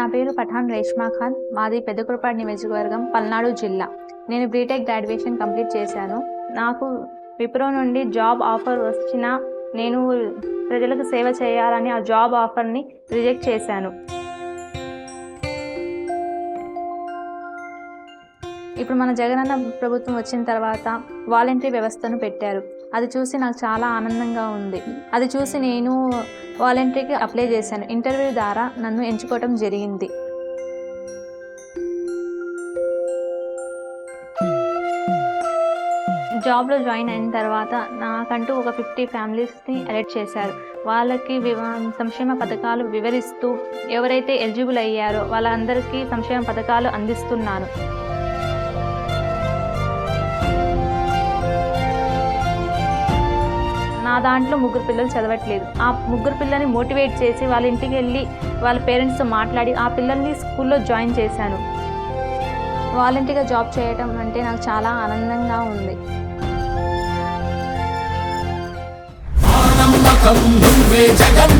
నా పేరు పఠాన్ రేష్మా ఖాన్. మాది పెద్దకురపాడు నియోజకవర్గం పల్నాడు జిల్లా. నేను బీటెక్ గ్రాడ్యుయేషన్ కంప్లీట్ చేశాను. నాకు విప్రో నుండి జాబ్ ఆఫర్ వచ్చినా నేను ప్రజలకు సేవ చేయాలని ఆ జాబ్ ఆఫర్ని రిజెక్ట్ చేశాను. ఇప్పుడు మన జగనన్న ప్రభుత్వం వచ్చిన తర్వాత వాలంటరీ వ్యవస్థను పెట్టారు. అది చూసి నాకు చాలా ఆనందంగా ఉంది. అది చూసి నేను వాలంటరీకి అప్లై చేశాను. ఇంటర్వ్యూ ద్వారా నన్ను ఎంచుకోవటం జరిగింది. జాబ్లో జాయిన్ అయిన తర్వాత నాకంటూ ఒక ఫిఫ్టీ ఫ్యామిలీస్ని ఎలెక్ట్ చేశారు. వాళ్ళకి సంక్షేమ పథకాలు వివరిస్తూ ఎవరైతే ఎలిజిబుల్ అయ్యారో వాళ్ళందరికీ సంక్షేమ పథకాలు అందిస్తున్నాను. దాంట్లో ముగ్గురు పిల్లలు చదవట్లేదు. ఆ ముగ్గురు పిల్లల్ని మోటివేట్ చేసి వాళ్ళ ఇంటికి వెళ్ళి వాళ్ళ పేరెంట్స్తో మాట్లాడి ఆ పిల్లల్ని స్కూల్లో జాయిన్ చేశాను. వాలంటీర్గా జాబ్ చేయటం అంటే నాకు చాలా ఆనందంగా ఉంది. జగం